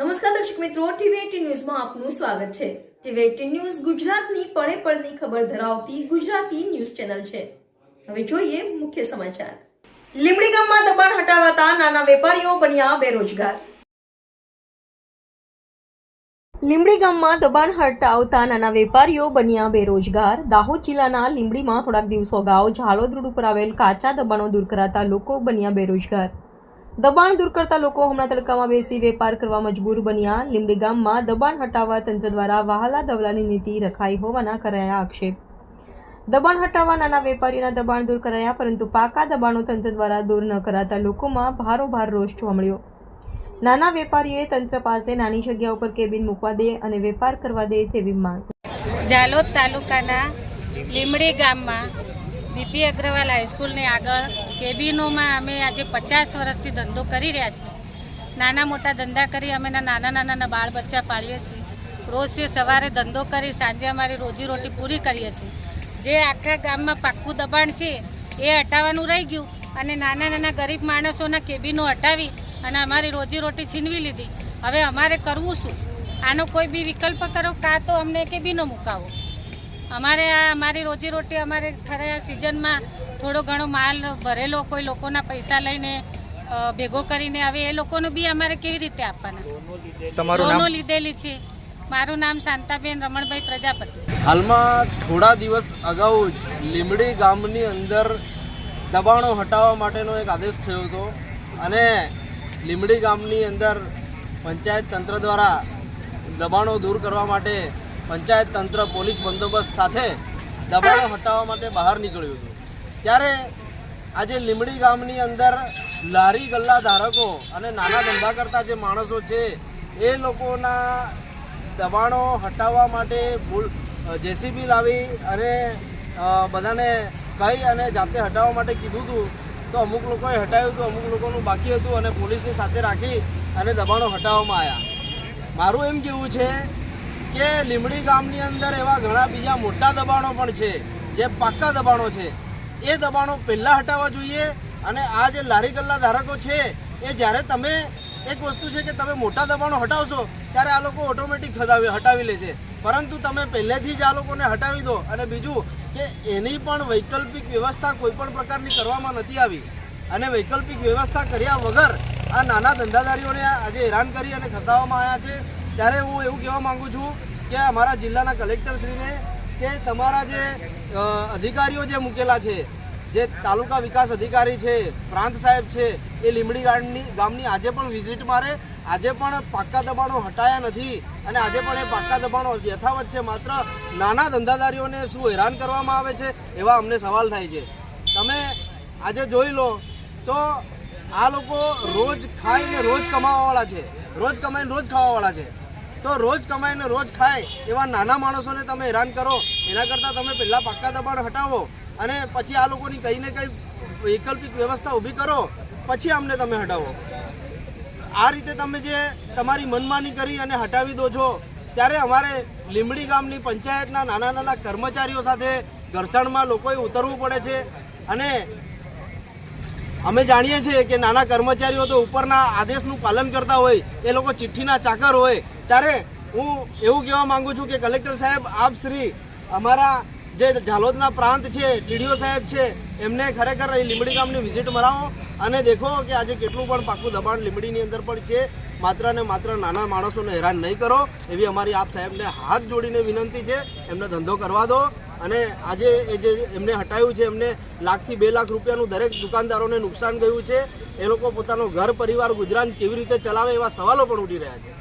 નમસ્કાર દર્શક મિત્રો, ટીવી ન્યૂઝમાં આપનું સ્વાગત છે. ટીવી ન્યૂઝ ગુજરાતની પળે પળની ખબર ધરાવતી ગુજરાતી ન્યૂઝ ચેનલ છે. હવે જોઈએ મુખ્ય સમાચાર. લીમડી ગામમાં દબાણ હટાવાતા નાના વેપારીઓ બન્યા બેરોજગાર. લીમડી ગામમાં દબાણ હટાવતા નાના વેપારીઓ બન્યા બેરોજગાર. દાહોદ જિલ્લાના લીમડીમાં થોડાક દિવસો અગાઉ ઝાલોદ રોડ ઉપર આવેલ કાચા દબાણો દૂર કરાતા લોકો બન્યા બેરોજગાર. દબાણ દૂર કરતા લોકો હમણાં તડકામાં બેસી વેપાર કરવા મજબૂર બન્યા. લીંબડી ગામમાં દબાણ હટાવવા તંત્ર દ્વારા વહાલા દવલાની નીતિ રખાઈ હોવાના કરાયા આક્ષેપ. દબાણ હટાવવા નાના વેપારીના દબાણ દૂર કરાયા, પરંતુ પાકા દબાણો તંત્ર દ્વારા દૂર ન કરાતા લોકોમાં ભારોભાર રોષ જોવા મળ્યો. નાના વેપારીઓએ તંત્ર પાસે નાની જગ્યા ઉપર કેબિન મૂકવા દે અને વેપાર કરવા દે તેવી માંગ. જાલોદ તાલુકાના લીમડી ગામમાં બીપી અગ્રવાલ હાઈસ્કૂલની આગળ કેબિનોમાં અમે આજે પચાસ વર્ષથી ધંધો કરી રહ્યા છીએ. નાના મોટા ધંધા કરી અમે નાના નાના બાળ બચ્ચા પાળીએ છીએ. રોજ સવારે ધંધો કરી સાંજે અમારી રોજીરોટી પૂરી કરીએ છીએ. જે આખા ગામમાં પાક્કું દબાણ છે, એ હટાવવાનું રહી ગયું અને નાના નાના ગરીબ માણસોના કેબિનો હટાવી અને અમારી રોજીરોટી છીનવી લીધી. હવે અમારે કરવું શું? આનો કોઈ બી વિકલ્પ કરો, કાં તો અમને કેબિનો મુકાવો. અમારે આ અમારી રોજીરોટી અમારે ખરા સિઝનમાં થોડો ઘણો માલ ભરેલો કોઈ લોકોના પૈસા લઈને ભેગો કરીને આવે એ લોકોનું બી અમારે કેવી રીતે આપવાના? તમારું લીધેલી છે. મારું નામ શાંતાબેન રમણભાઈ પ્રજાપતિ. હાલમાં થોડા દિવસ અગાઉ જ લીમડી ગામની અંદર દબાણો હટાવવા માટેનો એક આદેશ થયો હતો અને લીમડી ગામની અંદર પંચાયત તંત્ર દ્વારા દબાણો દૂર કરવા માટે પંચાયત તંત્ર, પોલીસ બંદોબસ્ત સાથે દબાણો હટાવવા માટે બહાર નીકળ્યું હતું. ત્યારે આજે લીમડી ગામની અંદર લારી ગલ્લા ધારકો અને નાના ધંધા કરતા જે માણસો છે, એ લોકોના દબાણો હટાવવા માટે જેસીબી લાવી અને બધાને કહી અને જાતે હટાવવા માટે કીધું હતું. તો અમુક લોકોએ હટાવ્યું હતું, અમુક લોકોનું બાકી હતું અને પોલીસની સાથે રાખી અને દબાણો હટાવવામાં આવ્યા. મારું એમ કહેવું છે કે લીમડી ગામની અંદર એવા ઘણા બીજા મોટા દબાણો પણ છે, જે પાક્કા દબાણો છે. એ દબાણો પહેલાં હટાવવા જોઈએ અને આ જે લારી ગલ્લા ધારકો છે, એ જ્યારે તમે એક વસ્તુ છે કે તમે મોટા દબાણો હટાવશો, ત્યારે આ લોકો ઓટોમેટિક હટાવી લેશે પરંતુ તમે પહેલેથી જ આ લોકોને હટાવી દો અને બીજું કે એની પણ વૈકલ્પિક વ્યવસ્થા કોઈપણ પ્રકારની કરવામાં નથી આવી. અને વૈકલ્પિક વ્યવસ્થા કર્યા વગર આ નાના ધંધાદારીઓને આજે હેરાન કરી અને ખસાવવામાં આવ્યા છે. ત્યારે હું એવું કહેવા માંગુ છું કે અમારા જિલ્લાના કલેક્ટરશ્રીને કે તમારા જે અધિકારીઓ જે મૂકેલા છે, જે તાલુકા વિકાસ અધિકારી છે, પ્રાંત સાહેબ છે, એ લીમડી ગામની ગામની આજે પણ વિઝિટ મારે, આજે પણ પાક્કા દબાણો હટાયા નથી અને આજે પણ એ પાક્કા દબાણો યથાવત છે. માત્ર નાના ધંધાદારીઓને શું હેરાન કરવામાં આવે છે એવા અમને સવાલ થાય છે. તમે આજે જોઈ લો તો આ લોકો રોજ ખાઈને રોજ કમાવાવાળા છે. રોજ કમાઈને રોજ ખાવાવાળા છે. તો રોજ કમાઈને રોજ ખાય એવા નાના માણસોને તમે હેરાન કરો. એના કરતાં તમે પહેલાં પાક્કા દબાણ હટાવો અને પછી આ લોકોની કંઈ ને કંઈ વૈકલ્પિક વ્યવસ્થા ઊભી કરો, પછી અમને તમે હટાવો. આ રીતે તમે જે તમારી મનમાની કરી અને હટાવી દો છો, ત્યારે અમારે લીમડી ગામની પંચાયતના નાના નાના કર્મચારીઓ સાથે ઘર્ષણમાં લોકોએ ઉતરવું પડે છે અને અમે જાણીએ છીએ કે નાના કર્મચારીઓ તો ઉપરના આદેશનું પાલન કરતા હોય, એ લોકો ચિઠ્ઠીના ચાકર હોય. ત્યારે હું એવું કહેવા માંગુ છું કે કલેક્ટર સાહેબ, આપ શ્રી અમારા જે ઝાલોદના પ્રાંત છે, ટીડીઓ સાહેબ છે, એમને ખરેખર લીંબડી ગામની વિઝિટ મરાવો. અને દેખો કે આજે કેટલું પણ પાકું દબાણ લીંબડીની અંદર પણ છે. માત્ર ને માત્ર નાના માણસોને હેરાન નહીં કરો. એવી અમારી આપ સાહેબને હાથ જોડીને વિનંતી છે. એમને ધંધો કરવા દો. અને આજે એ જે એમને હટાવ્યું છે, એમને લાખથી બે લાખ રૂપિયાનું દરેક દુકાનદારોને નુકસાન ગયું છે. એ લોકો પોતાનો ઘર, પરિવાર ગુજરાન કેવી રીતે ચલાવે એવા સવાલો પણ ઉઠી રહ્યા છે.